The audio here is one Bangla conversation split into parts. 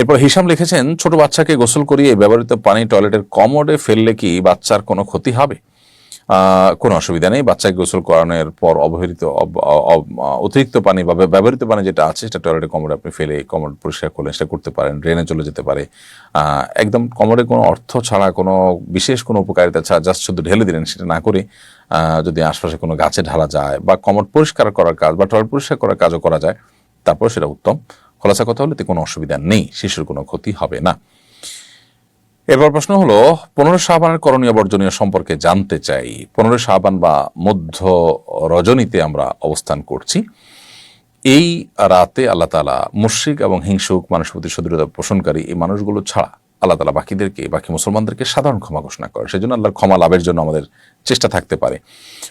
এরপর হিসাম লিখেছেন, ছোট বাচ্চাকে গোসল করিয়ে ব্যবহৃত পানি টয়লেটের কমোডে ফেললে কি বাচ্চার কোনো ক্ষতি হবে? কোনো অসুবিধা নেই। বাচ্চাকে গোসল করানোর পর অবহেলিত অতিরিক্ত পানি বা ব্যবহৃত পানি যেটা আছে, সেটা টয়লেটের কমোডে আপনি ফেলে কমোড পরিষ্কার করলেন সেটা করতে পারেন, ড্রেনে চলে যেতে পারে। একদম কমোডে কোনো অর্থ ছাড়া, কোনো বিশেষ কোনো উপকারিতা ছাড়া জাস্ট শুধু ঢেলে দিলেন, সেটা না করে যদি আশপাশে কোনো গাছে ঢালা যায় বা কমোড পরিষ্কার করার কাজ বা টয়লেট পরিষ্কার করার কাজও করা যায়, তারপর সেটা উত্তম। খোলাসা কথা হলে কোনো অসুবিধা নেই, শিশুর কোনো ক্ষতি হবে না। এরপর প্রশ্ন হলো, পনেরো শাহবানের করণীয় বর্জনীয় সম্পর্কে জানতে চাই। পনেরো শাহবান বা মধ্য রজনীতে আমরা অবস্থান করছি। এই রাতে আল্লাহ তালা মুশ্রিক এবং হিংসুক মানুষের প্রতি সদৃঢ়তা পোষণকারী এই মানুষগুলো ছাড়া আল্লাহ তালা বাকিদেরকে, বাকি মুসলমানদেরকে সাধারণ ক্ষমা ঘোষণা করে। সেই জন্য আল্লাহর ক্ষমা লাভের জন্য আমাদের চেষ্টা থাকতে পারে।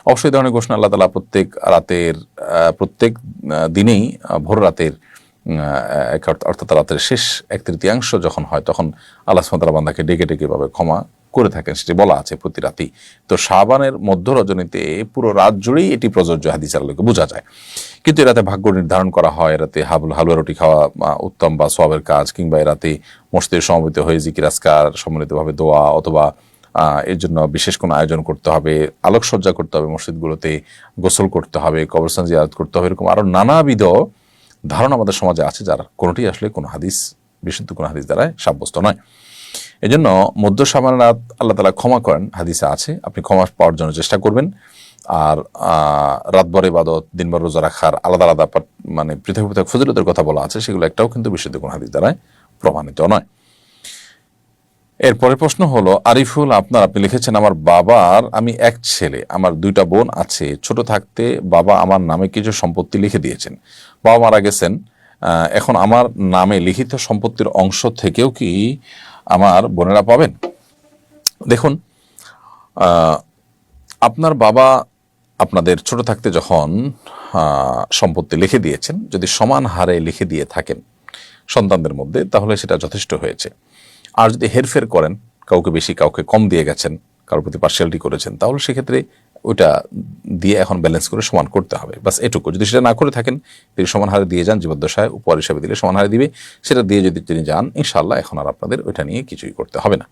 অবশ্যই ধরনের ঘোষণা আল্লাহ তালা প্রত্যেক রাতের প্রত্যেক দিনেই ভোর রাতের অর্থাৎ রাতের শেষ এক তৃতীয়াংশ যখন হয়, তখন আল্লাহ সুমতালা বান্দাকে ডেকে ডেকে এভাবে ক্ষমা করে থাকেন। সেটি বলা আছে প্রতি রাতেই তো শাবানের মধ্য রজনীতে পুরো রাত জুড়েই এটি প্রযোজ্য হাদিস আলোকে বোঝা যায়। কিন্তু এরাতে ভাগ্য নির্ধারণ করা হয়। এরাতে হাবুল হালুয়া রুটি খাওয়া উত্তম বা সবের কাজ কিংবা এরাতে মসজিদের সমবেত হয়ে জিকির আসকার সম্মিলিতভাবে দোয়া অথবা এর জন্য বিশেষ কোনো আয়োজন করতে হবে, আলোকসজ্জা করতে হবে মসজিদগুলোতে, গোসল করতে হবে, কবরস্থান জিয়ারত করতে হবে, এরকম আরও নানাবিধ ধারণা আমাদের সমাজে আছে, যার কোনোটি আসলে কোনো হাদিস, বিশুদ্ধ কোনো হাদিস দ্বারা সাব্যস্ত নয়। এই জন্য মধ্য সামান্য রাত আল্লাহ তালা ক্ষমা করেন, হাদিসে আছে, আপনি ক্ষমা পাওয়ার জন্য চেষ্টা করবেন। আর রাতভর ইবাদত, দিনভর রোজা রাখার আলাদা আলাদা মানে পৃথক পৃথক ফজিলতের কথা বলা আছে, সেগুলো একটাও কিন্তু বিশুদ্ধ কোনো হাদিস দ্বারাই প্রমাণিত নয়। এরপরে প্রশ্ন হলো, আরিফুল, আপনার, আপনি লিখেছেন, আমার বাবার, আমি এক ছেলে, আমার দুইটা বোন আছে, ছোট থাকতে বাবা আমার নামে কিছু সম্পত্তি লিখে দিয়েছেন। বাবা মারা গেছেন এখন আমার নামে লিখিত সম্পত্তির অংশ থেকেও কি আমার বোনেরা পাবেন? দেখুন আপনার বাবা আপনাদের ছোট থাকতে যখন সম্পত্তি লিখে দিয়েছেন, যদি সমান হারে লিখে দিয়ে থাকেন সন্তানদের মধ্যে, তাহলে সেটা যথেষ্ট হয়েছে। আর যদি হেরফের করেন, কাউকে বেশি, কাউকে কম দিয়ে গেছেন, কারোর প্রতি পার্সিয়ালিটি করেছেন, তাহলে সেক্ষেত্রে ওইটা দিয়ে এখন ব্যালেন্স করে সমান করতে হবে। বাস এটুকু। যদি সেটা না করে থাকেন, তিনি সমান হারে দিয়ে যান, জীবদ্দশায় উপহার হিসাবে দিলে সমান হারে দিবে। সেটা দিয়ে যদি তিনি যান ইনশাল্লাহ এখন আর আপনাদের ওইটা নিয়ে কিছুই করতে হবে না।